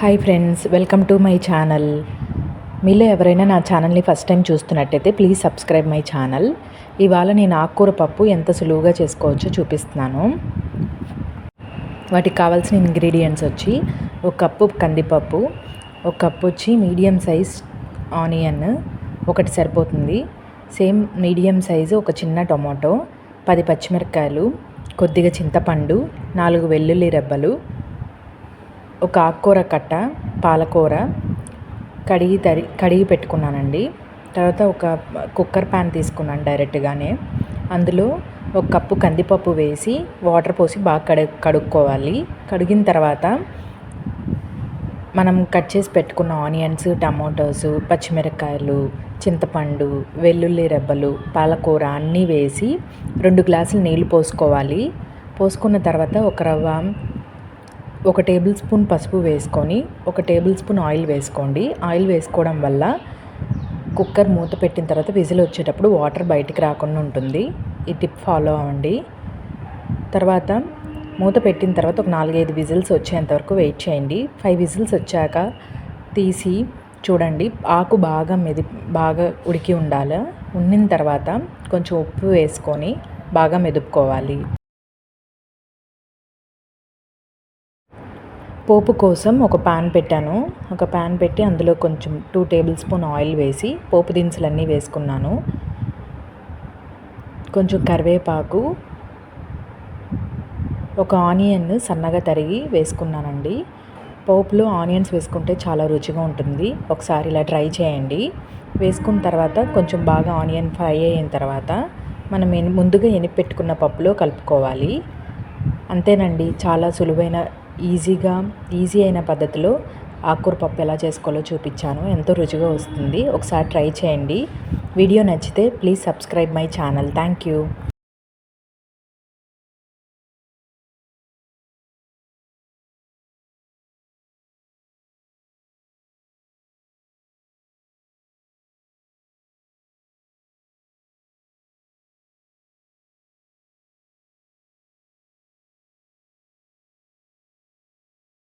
Hi friends welcome to my channel మీలో ఎవరైనా నా ఛానల్ని ఫస్ట్ టైం చూస్తున్నట్టయితే ప్లీజ్ సబ్స్క్రైబ్ మై ఛానల్ ఇవాళ నేను ఆకుకూర పప్పు ఎంత సులువుగా చేసుకోవచ్చో చూపిస్తున్నాను. వాటికి కావాల్సిన ఇంగ్రీడియంట్స్ వచ్చి ఒక కప్పు కందిపప్పు ఒక కప్పు వచ్చి మీడియం సైజ్ ఆనియన్ ఒకటి సరిపోతుంది. సేమ్ మీడియం సైజు ఒక చిన్న టొమాటో పది పచ్చిమిరపకాయలు కొద్దిగా చింతపండు నాలుగు వెల్లుల్లి రెబ్బలు ఒక ఆకుకూర కట్ట పాలకూర కడిగి తరి కడిగి పెట్టుకున్నానండి. తర్వాత ఒక కుక్కర్ ప్యాన్ తీసుకున్నాను డైరెక్ట్గానే. అందులో ఒక కప్పు కందిపప్పు వేసి వాటర్ పోసి బాగా కడు కడుక్కోవాలి. కడిగిన తర్వాత మనం కట్ చేసి పెట్టుకున్న ఆనియన్స్ టమాటోస్ పచ్చిమిరపకాయలు చింతపండు వెల్లుల్లి రెబ్బలు పాలకూర అన్నీ వేసి రెండు గ్లాసులు నీళ్ళు పోసుకోవాలి. పోసుకున్న తర్వాత ఒక రవ్వ ఒక టేబుల్ స్పూన్ పసుపు వేసుకొని ఒక టేబుల్ స్పూన్ ఆయిల్ వేసుకోండి. ఆయిల్ వేసుకోవడం వల్ల కుక్కర్ మూత పెట్టిన తర్వాత విజిల్ వచ్చేటప్పుడు వాటర్ బయటికి రాకుండా ఉంటుంది. ఈ టిప్ ఫాలో అవ్వండి. తర్వాత మూత పెట్టిన తర్వాత ఒక నాలుగైదు విజిల్స్ వచ్చేంత వరకు వెయిట్ చేయండి. ఫైవ్ విజిల్స్ వచ్చాక తీసి చూడండి. ఆకు బాగా మెది బాగా ఉడికి ఉండాలి? ఉండిన తర్వాత కొంచెం ఉప్పు వేసుకొని బాగా మెదుపుకోవాలి. పోపు కోసం ఒక పాన్ పెట్టాను. ఒక పాన్ పెట్టి అందులో కొంచెం టూ టేబుల్ స్పూన్ ఆయిల్ వేసి పోపు దినుసులన్నీ వేసుకున్నాను. కొంచెం కరివేపాకు ఒక ఆనియన్ సన్నగా తరిగి వేసుకున్నానండి. పోపులో ఆనియన్స్ వేసుకుంటే చాలా రుచిగా ఉంటుంది. ఒకసారి ఇలా ట్రై చేయండి. వేసుకున్న తర్వాత కొంచెం బాగా ఆనియన్ ఫ్రై అయిన తర్వాత మనం ముందుగా ఎనిపెట్టుకున్న పప్పులో కలుపుకోవాలి. అంతేనండి చాలా సులువైన ఈజీగా ఈజీ అయిన పద్ధతిలో ఆకుకూర పప్పు ఎలా చేసుకోవాలో చూపించాను. ఎంతో రుచిగా వస్తుంది. ఒకసారి ట్రై చేయండి. వీడియో నచ్చితే please subscribe my channel. Thank you